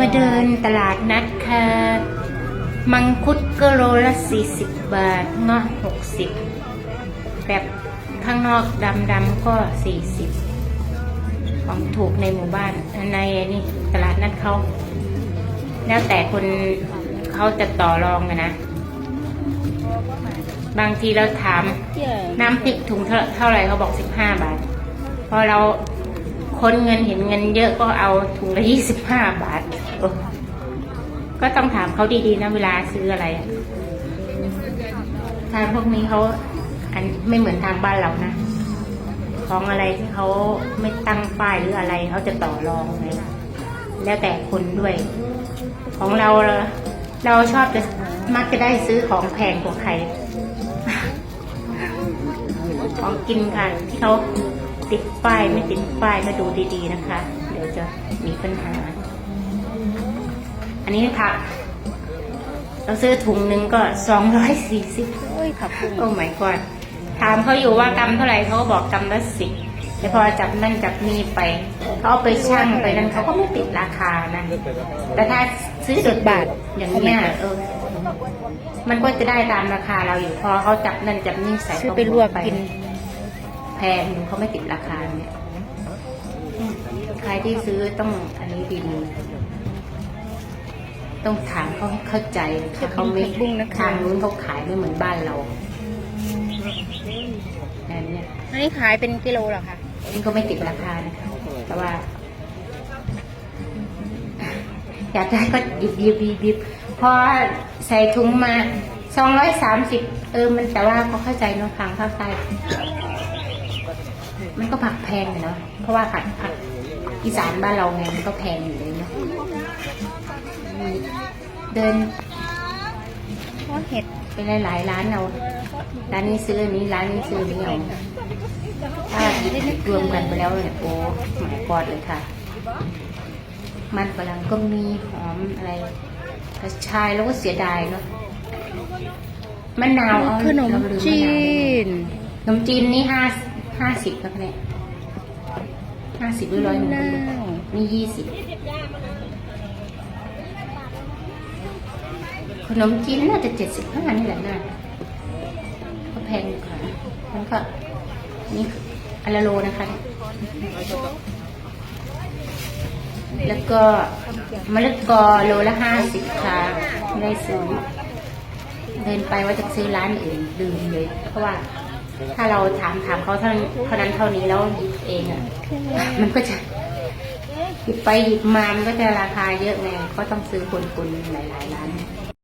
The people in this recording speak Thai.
มาเดินตลาดนัดค่ะ มังคุดก็โลละสี่สิบบาทเงาะหกสิบแบบข้างนอกดำๆก็สี่สิบของถูกในหมู่บ้านในนี่ตลาดนัดเขา แล้วแต่คนเขาจะต่อรองกันนะ บางทีเราถามน้ำพริกถุงเท่าเท่าไหร่เขาบอกสิบห้าบาท พอเรา ค้นเงินเห็นเงินเยอะก็เอาถุงละยี่สิบห้าบาท ก็ต้องถามเขาดีๆนะเวลาซื้ออะไรทางพวกนี้เขาอันไม่เหมือนทางบ้านเรานะ ของอะไรที่เขาไม่ตั้งป้ายหรืออะไรเขาจะต่อรองไงแล้วแต่คนด้วย ของเราเราเราชอบจะมักจะได้ซื้อของแพงกว่าใคร ของกินค่ะที่เขา ติดป้ายไม่ติดป้ายก็ดูดีๆนะคะ เดี๋ยวจะมีปัญหา อันนี้ผักเราซื้อถุงหนึ่งก็สองร้อยสี่สิบโอ้ยขับปุ้งโอ้ไม่ก่อนถามเขาอยู่ว่ากำเท่าไหร่เขาก็บอกกำละสิบแต่พอจับนั่นจับนี่ไปเขาเอาไปช่างไปนั่นเขาก็ไม่ติดราคานะ แต่ถ้าซื้อสดบาทอย่างเนี้ยเออ มันก็จะได้ตามราคาเราอยู่พอเขาจับนั่นจับนี่ใส่ซื้อไปลวกกินแพ งเขาไม่ติดราคาเนี่ยใครที่ซื้อต้องอันนี้ดีๆต้องถามเขาให้เข้าใจถ้าเขาไม่บุ้งนะคะทางนู้นเขาขายไม่เหมือนบ้านเราอันเนี้ยอันนี้ขายเป็นกิโลเหรอคะนี่ก็ไม่ติดราคานะคะแต่ว่า อยากได้ก็หยิบหยิบหยิบหยิบพอใส่ถุงมาสองร้อยสามสิบเออมันแต่ว่าเขาเข้าใจเนาะทางภาคใต้ มันก็ผักแพงอยู่เนาะเพราะว่าผักผักอีสานบ้านเราไงมันก็แพงอยู่เลยเนาะอืมเดินเพราะเห็ดไปหลายๆร้านเอาร้านนี้ซื้ออันนี้ร้านนี้ซื้ออันนี้เอาถ้ารวมกันไปแล้วเนี่ยโอ้หมายกอดเลยค่ะ มันฝรั่งก็มีหอมอะไรกระชายแล้วก็เสียดายเนาะมะนาวเอาขนมเราลืมจีมะนาวนขนมจีนนี่ห้า ห้าสิบครับเนี่ยห้าสิบหรือร้อยหนึ่งมะไม่รู้นาวนี่ยี่สิบขนมจีนน่าจะเจ็ดสิบห้านี่แหละน่าก็แพงอยู่ค่ะมันก็นี่อันละโลนะคะ แล้วก็มะละกอโลละห้าสิบค่ะไม่ได้ซื้อเดินไปว่าจะซื้อร้านอื่นลืมเลยเพราะว่า ถ้าเราถามถามเขาเท่านั้นเท่านั้นเท่านี้แล้วหยิบเองอะมันก็จะหยิบไปหยิบมามันก็จะราคาเยอะไงก็ต้องซื้อคนๆหลายๆร้าน